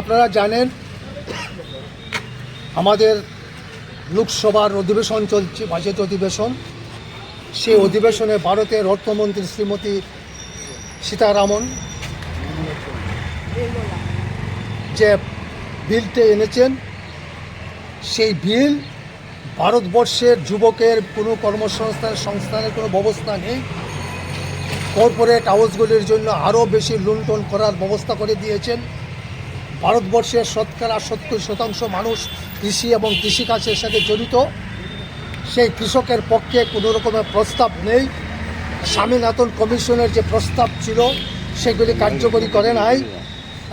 আপনারা জানেন, আমাদের লোকসভার অধিবেশন চলছে, বাজেট অধিবেশন। সেই অধিবেশনে ভারতের অর্থমন্ত্রী শ্রীমতী সীতারামন যে বিলটি এনেছেন, সেই বিল ভারতবর্ষের যুবকের কোনো কর্মসংস্থান, সংস্থানের কোনো ব্যবস্থা নেই। কর্পোরেট হাউসগুলির জন্য আরও বেশি লুণ্ঠন করার ব্যবস্থা করে দিয়েছেন। ভারতবর্ষের শতকরা সত্তর শতাংশ মানুষ কৃষি এবং কৃষিকাজের সাথে জড়িত। সেই কৃষকের পক্ষে কোনো রকমের প্রস্তাব নেই। স্বামীনাথন কমিশনের যে প্রস্তাব ছিল, সেগুলি কার্যকরী করে নাই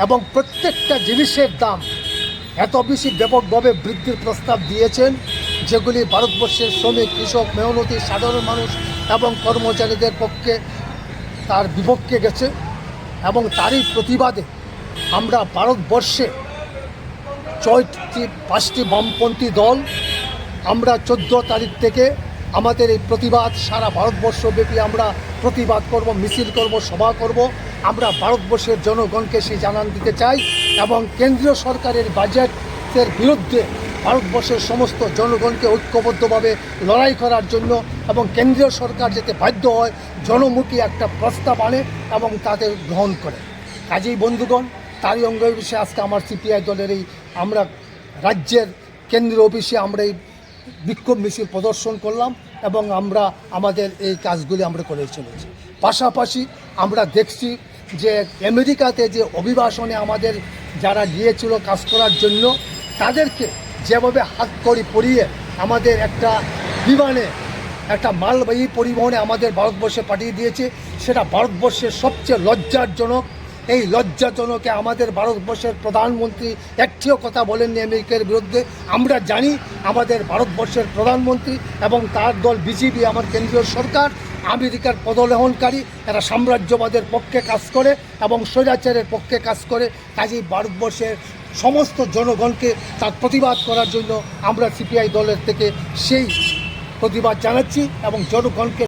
এবং প্রত্যেকটা জিনিসের দাম এত বেশি ব্যাপকভাবে বৃদ্ধির প্রস্তাব দিয়েছেন, যেগুলি ভারতবর্ষের শ্রমিক, কৃষক, মেহনতি, সাধারণ মানুষ এবং কর্মচারীদের পক্ষে তার বিপক্ষে গেছে এবং তারই প্রতিবাদে আমরা ভারতবর্ষে ছয়টি পাঁচটি বামপন্থী দল, আমরা চোদ্দ তারিখ থেকে আমাদের এই প্রতিবাদ, সারা ভারতবর্ষব্যাপী আমরা প্রতিবাদ করব, মিছিল করব, সভা করব। আমরা ভারতবর্ষের জনগণকে সেই জানান দিতে চাই এবং কেন্দ্রীয় সরকারের বাজেটের বিরুদ্ধে ভারতবর্ষের সমস্ত জনগণকে ঐক্যবদ্ধভাবে লড়াই করার জন্য এবং কেন্দ্রীয় সরকার যেতে বাধ্য হয়, জনমুখী একটা প্রস্তাব আনে এবং তাদের গ্রহণ করে। কাজেই বন্ধুগণ তারই অঙ্গ বিষয়ে আজকে আমার সিপিআই দলের এই আমরা রাজ্যের কেন্দ্রীয় অফিসে আমরা এই বিক্ষোভ মিছিল প্রদর্শন করলাম এবং আমরা আমাদের এই কাজগুলি আমরা করে চলেছি। পাশাপাশি আমরা দেখছি যে আমেরিকাতে যে অভিবাসনে আমাদের যারা গিয়েছিল কাজ করার জন্য, তাদেরকে যেভাবে হাত করি পরিয়ে আমাদের একটা বিমানে, একটা মালবাহী পরিবহনে আমাদের ভারতবর্ষে পাঠিয়ে দিয়েছে, সেটা ভারতবর্ষের সবচেয়ে লজ্জাজনক এই লজ্জাজনকে আমাদের ভারতবর্ষের প্রধানমন্ত্রী একটিও কথা বলেননি আমেরিকার বিরুদ্ধে। আমরা জানি আমাদের ভারতবর্ষের প্রধানমন্ত্রী এবং তার দল বিজেপি আমার কেন্দ্রীয় সরকার, আমেরিকার পদলেহনকারী এরা সাম্রাজ্যবাদের পক্ষে কাজ করে এবং স্বৈরাচারের পক্ষে কাজ করে। কাজেই ভারতবর্ষের সমস্ত জনগণকে তার প্রতিবাদ করার জন্য আমরা সিপিআই দলের থেকে সেই প্রতিবাদ জানাচ্ছি এবং জনগণকে